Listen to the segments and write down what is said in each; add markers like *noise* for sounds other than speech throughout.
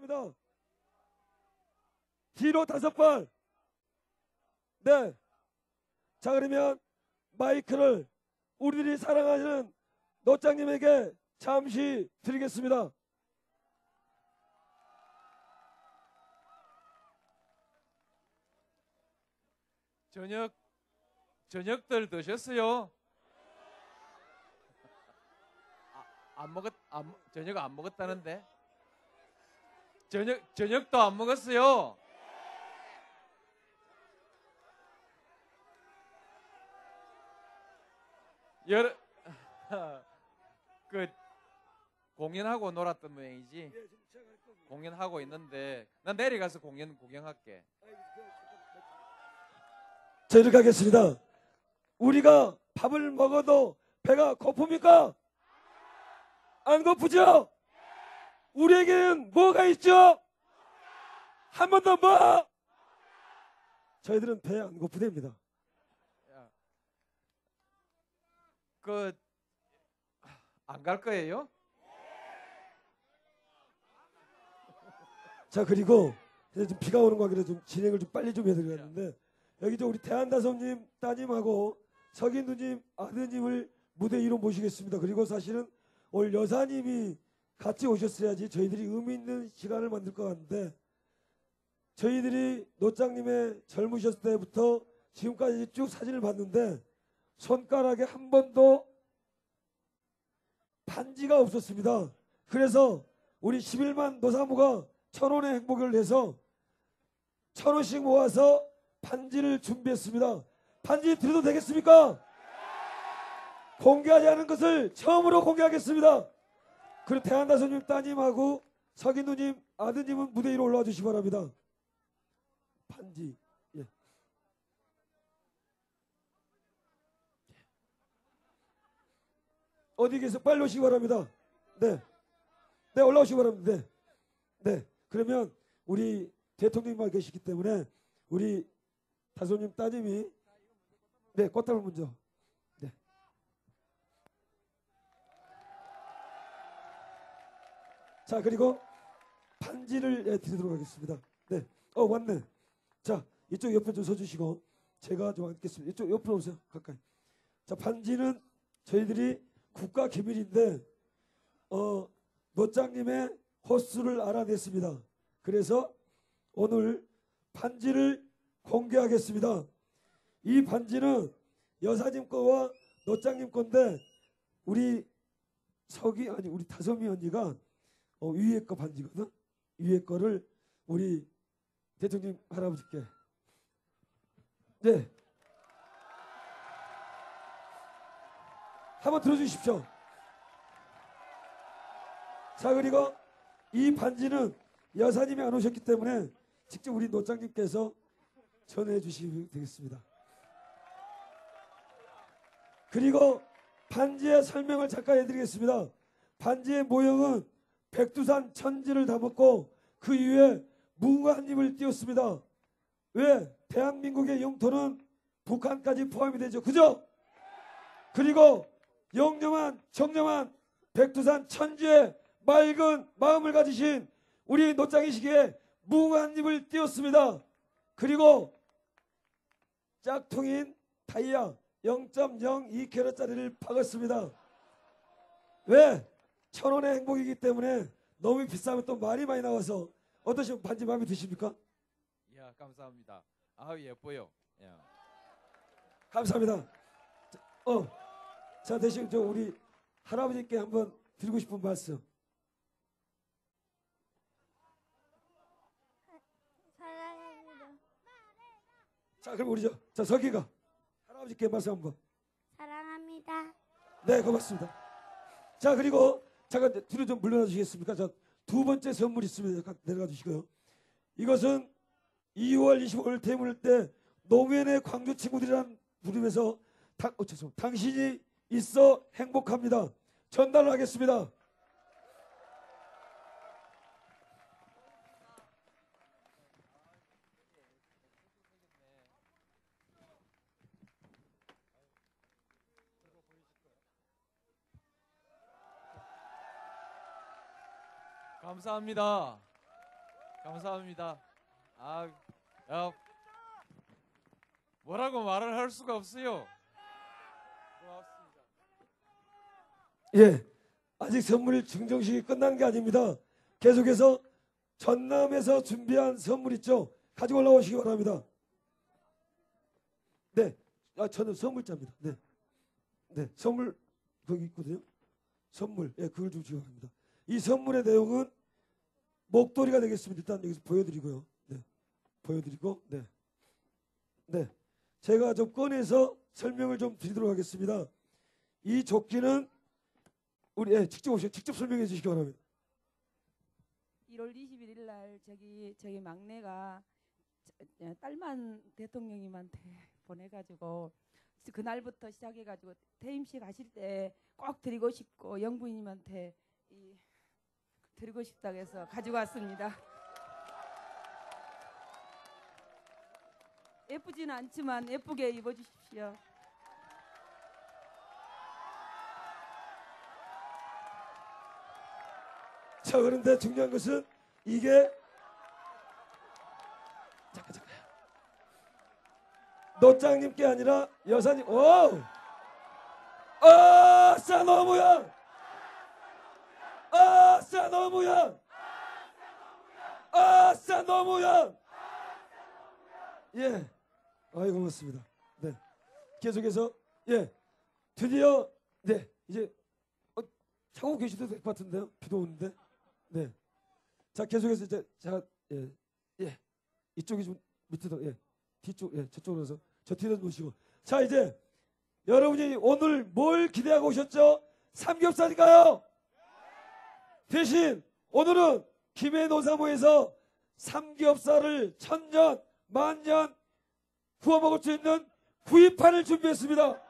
바랍니다. 뒤로 다섯 번. 네. 자, 그러면 마이크를 우리들이 사랑하는 노장님에게 잠시 드리겠습니다. 저녁 저녁들 드셨어요? 아, 안 먹었 안, 저녁 안 먹었다는데? 저녁 저녁도 안 먹었어요. 여러 그 *laughs* 공연하고 놀았던 모양이지. 공연하고 있는데 난 내려가서 공연 구경할게. 자, 이렇게 하겠습니다. 우리가 밥을 먹어도 배가 고픕니까? 안 고프죠? 우리에게는 뭐가 있죠? 한 번 더 뭐? 저희들은 배 안 고프답니다. 그 안 갈 거예요? 자 그리고 이제 좀 비가 오는 관계로 좀 진행을 좀 빨리 좀 해드리겠는데 여기 저 우리 대한다솜님 따님하고 석인두님 아드님을 무대 위로 모시겠습니다. 그리고 사실은 오늘 여사님이 같이 오셨어야지 저희들이 의미 있는 시간을 만들 것 같은데 저희들이 노장님의 젊으셨을 때부터 지금까지 쭉 사진을 봤는데 손가락에 한 번도 반지가 없었습니다. 그래서 우리 11만 노사모가 천 원의 행복을 내서 천 원씩 모아서 반지를 준비했습니다. 반지 드려도 되겠습니까? 공개하지 않은 것을 처음으로 공개하겠습니다. 그리고 대한다솜님 따님하고 석인누님 아드님은 무대 위로 올라와 주시기 바랍니다. 반지. 예. 어디 계세요? 빨리 오시기 바랍니다. 네. 네, 올라오시기 바랍니다. 네. 네. 그러면 우리 대통령님만 계시기 때문에 우리 다솜님 따님이 네, 꽃다발 먼저. 네. 자, 그리고 반지를 예, 드리도록 하겠습니다. 네. 어, 왔네. 자, 이쪽 옆에 좀 서주시고 제가 좀 앉겠습니다. 이쪽 옆으로 오세요. 가까이. 자, 반지는 저희들이 국가 기밀인데 어, 노장님의 호수를 알아냈습니다. 그래서 오늘 반지를 공개하겠습니다. 이 반지는 여사님 거와 노장님 건데 우리 석이 아니 우리 다솜이 언니가 어, 위에 거 반지거든. 위에 거를 우리 대통령 할아버지께 네 한번 들어주십시오. 자 그리고 이 반지는 여사님이 안 오셨기 때문에 직접 우리 노장님께서 전해 주시면 되겠습니다. 그리고 반지의 설명을 잠깐 해드리겠습니다. 반지의 모형은 백두산 천지를 담았고 그 위에 무궁화 한 입을 띄웠습니다. 왜? 대한민국의 영토는 북한까지 포함이 되죠. 그죠? 그리고 영영한 정영한 백두산 천지에 맑은 마음을 가지신 우리 노장이시기에 무궁화 한 입을 띄웠습니다. 그리고 짝퉁인 다이아 0.02캐럿짜리를 박았습니다. 왜? 천 원의 행복이기 때문에 너무 비싸면 또 말이 많이 나와서 어떠신 반지 마음에 드십니까? 야 감사합니다. 아우 예뻐요. 야. 감사합니다. 자, 어, 자 대신 저 우리 할아버지께 한번 드리고 싶은 말씀. 사랑합니다. 자 그럼 우리 저, 자 서기가 할아버지께 말씀 한번. 사랑합니다. 네 고맙습니다. 자 그리고 잠깐 뒤로 좀 물러나 주시겠습니까? 자 두 번째 선물 있습니다. 내려가 주시고요. 이것은 2월 25일 대문일 때 노무현의 광주 친구들이란 부름에서 당, 어, 죄송합니다. 당신이 있어 행복합니다. 전달을 하겠습니다. 감사합니다. 감사합니다. 아, 야, 뭐라고 말을 할 수가 없어요. 고맙습니다. 예, 아직 선물 증정식이 끝난 게 아닙니다. 계속해서 전남에서 준비한 선물 있죠? 가지고 올라오시기 바랍니다. 네, 아, 저는 선물자입니다. 네, 네, 선물 거기 있거든요. 선물, 예, 그걸 좀 바랍니다. 이 선물의 내용은 목도리가 되겠습니다. 일단 여기서 보여드리고요. 네, 보여드리고, 네, 네, 제가 좀 꺼내서 설명을 좀 드리도록 하겠습니다. 이 조끼는 우리 예, 직접 오셔 직접 설명해 주시기 바랍니다. 1월 21일 날 저기 저기 막내가 저- 어, 딸만 대통령님한테 *laughs* 보내가지고 그날부터 시작해가지고 퇴임식 하실 때 꼭 드리고 싶고 영부님한테 이 드리고 싶다고 해서 가지고 왔습니다. 예쁘지는 않지만 예쁘게 입어주십시오. 자 그런데 중요한 것은 이게 잠깐 잠깐 노장님께 아니라 여사님 오 아싸 너무야 아싸 너무야. 아싸 너무야. 예. 아이 고맙습니다. 네. 계속해서 예. 드디어 네. 이제 어, 자고 계셔도 될 것 같은데요? 비도 오는데? 네. 자 계속해서 이제 자 예, 예. 이쪽이 좀 밑으로 예. 뒤쪽 예, 저쪽으로 해서 저 뒤로 보시고. 자 이제 여러분이 오늘 뭘 기대하고 오셨죠? 삼겹살인가요? 대신 오늘은 김해 노사모에서 삼겹살을 천년 만년 구워 먹을 수 있는 구이판을 준비했습니다.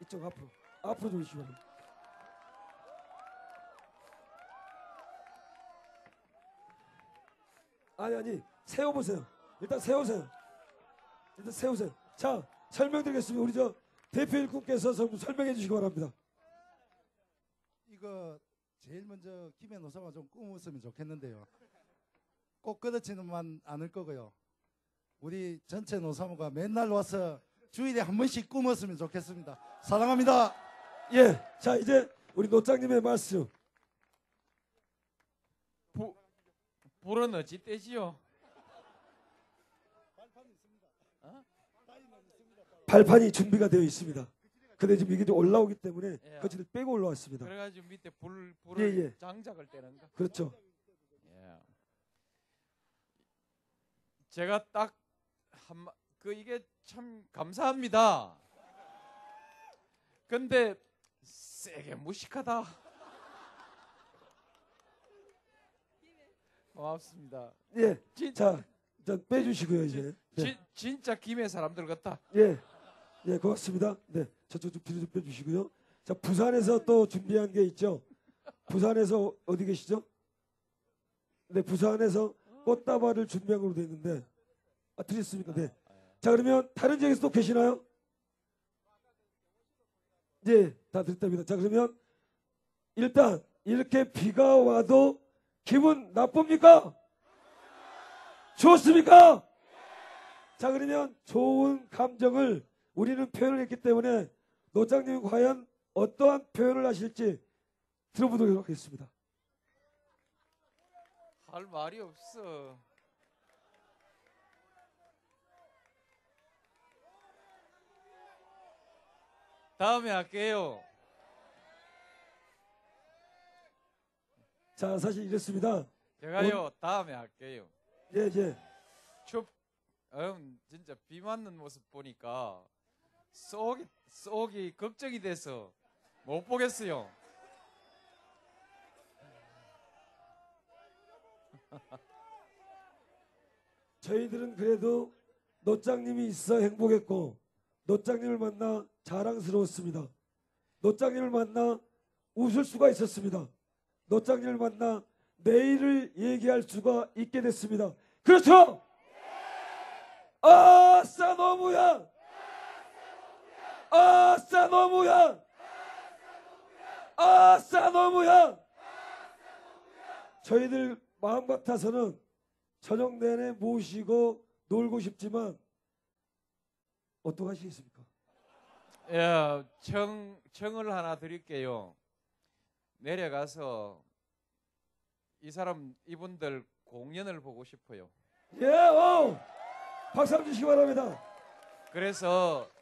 이쪽 앞으로 앞으로 좀 오시기 바랍니다. 아니 아니 세워보세요. 일단 세우세요. 일단 세우세요. 자 설명드리겠습니다. 우리 저 대표 일꾼께서 좀 설명해 주시기 바랍니다. 이거 제일 먼저 김해 노사가 좀 꾸몄으면 좋겠는데요. 꼭 그렇지는만 않을 거고요. 우리 전체 노사모가 맨날 와서 주일에 한 번씩 꾸몄으면 좋겠습니다. 사랑합니다. 예, 자 이제 우리 노장님의 말씀. 부, 불은 어찌 떼지요? 발판이 준비가 되어 있습니다. 근데 지금 이게 좀 올라오기 때문에 예. 거치를 빼고 올라왔습니다. 그래가지고 밑에 불 불을 예, 예. 장작을 떼는가? 그렇죠. 예. 제가 딱 한 그 이게 참 감사합니다. 근데 세게 무식하다. 고맙습니다. 예, 진, 자, 자 빼주시고요 이제. 네. 진, 진짜 김해 사람들 같다. 예, 예, 고맙습니다. 네, 저쪽 좀 뒤로 좀 빼주시고요. 자, 부산에서 또 준비한 게 있죠. 부산에서 어디 계시죠? 네, 부산에서 꽃다발을 준비한 걸로 되어 있는데, 아, 드렸습니까? 네. 자, 그러면 다른 지역에서 또 계시나요? 예, 다 드렸답니다. 자, 그러면 일단 이렇게 비가 와도 기분 나쁩니까? 좋습니까? 자 그러면 좋은 감정을 우리는 표현을 했기 때문에 노장님이 과연 어떠한 표현을 하실지 들어보도록 하겠습니다. 할 말이 없어. 다음에 할게요. 자 사실 이렇습니다. 제가요 다음에 할게요. 예 예. 춥, 음, 진짜 비 맞는 모습 보니까 속이 속이 걱정이 돼서 못 보겠어요. *laughs* 저희들은 그래도 노장님이 있어 행복했고 노장님을 만나 자랑스러웠습니다. 노장님을 만나 웃을 수가 있었습니다. 노장님을 만나 내일을 얘기할 수가 있게 됐습니다. 그렇죠? 아싸 너무야! 아싸 너무야! 아싸 너무야! 저희들 마음 같아서는 저녁 내내 모시고 놀고 싶지만 어떡하시겠습니까? 예, 청 청을 하나 드릴게요. 내려가서 이 사람 이분들 공연을 보고 싶어요. 예, 어! 박수 한번 주시기 바랍니다. 그래서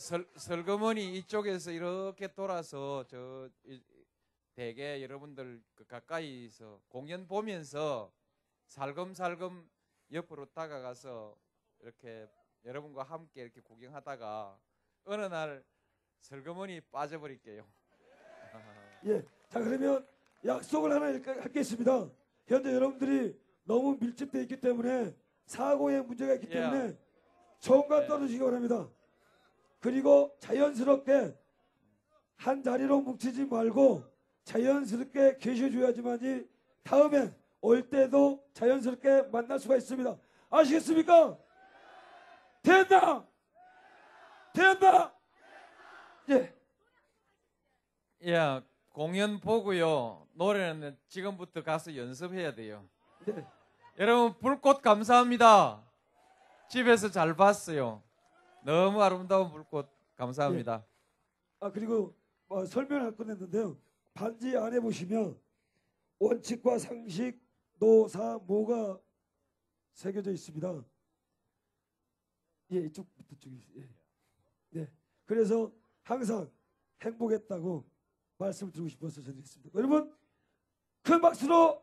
설, 설거머니 이쪽에서 이렇게 돌아서 저 이- 대개 여러분들 그 가까이서 공연 보면서 살금살금 옆으로 다가가서 이렇게 여러분과 함께 이렇게 구경하다가 어느 날 설거머니 빠져버릴게요. *laughs* 예. 자, 그러면 약속을 하나 하겠습니다. 현재 여러분들이 너무 밀집되어 있기 때문에 사고에 문제가 있기 예. 때문에 정관 네. 떨어지기 바랍니다. 그리고 자연스럽게 한 자리로 뭉치지 말고 자연스럽게 계셔줘야지만이 다음에 올 때도 자연스럽게 만날 수가 있습니다. 아시겠습니까? 된다! 된다! 예. 예, 공연 보고요. 노래는 지금부터 가서 연습해야 돼요. 네. 여러분 불꽃 감사합니다. 집에서 잘 봤어요. 너무 아름다운 불꽃 감사합니다. 아 그리고 어, 설명을 할 뻔했는데요. 반지 안에 보시면 원칙과 상식, 노사, 모가 새겨져 있습니다. 예, 이쪽부터 쪽이 예. 네. 그래서 항상 행복했다고 말씀을 드리고 싶어서 전했습니다. 여러분 큰 박수로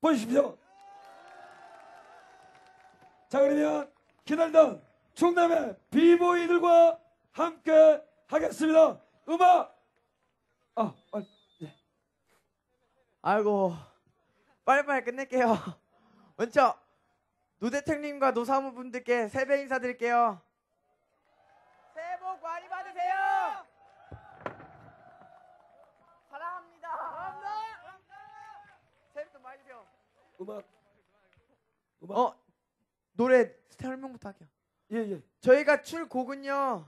보십시오. 자 그러면 기다리던 충남의 비보이들과 함께 하겠습니다. 음악 아, 아 아이고 빨리빨리 끝낼게요. 먼저 노 대통령님과 노사무 분들께 세배 인사드릴게요. 새해 복 많이 받으세요. 사랑합니다. 사랑합니다. 새해 복 많이 받으세요. 음악 음악 어 노래 설명부터 할게요. 예 예. 저희가 출 곡은요.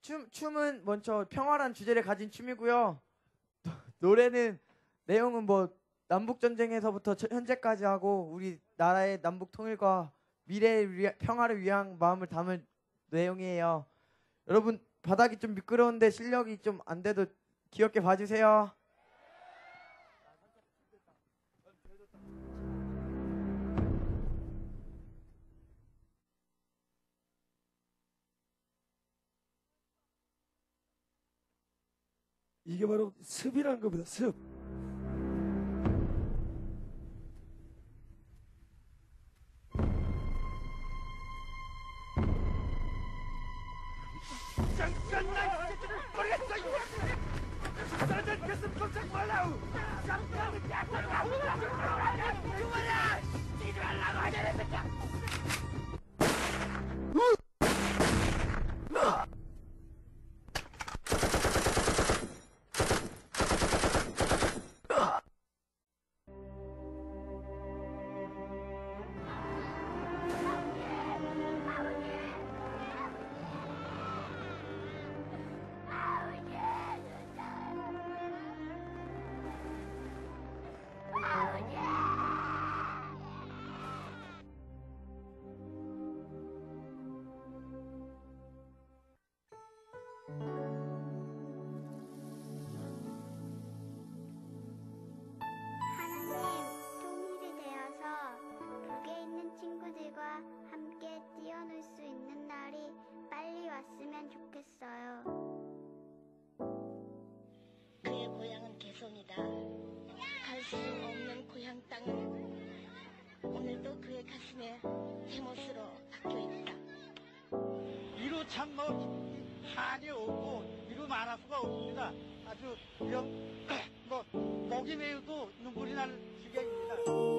춤 춤은 먼저 평화란 주제를 가진 춤이고요. 노- 노래는 내용은 뭐 남북 전쟁에서부터 저- 현재까지 하고 우리 나라의 남북 통일과 미래의 위- 평화를 위한 마음을 담은 내용이에요. 여러분 바닥이 좀 미끄러운데 실력이 좀 안 돼도 귀엽게 봐주세요. 이게 바로 습이라는 겁니다. 습. 이루 참뭐 한이 없고 이루 말할 수가 없습니다. 아주 그냥 *clears throat* 뭐 목이 메우도 눈물이 날 지경입니다.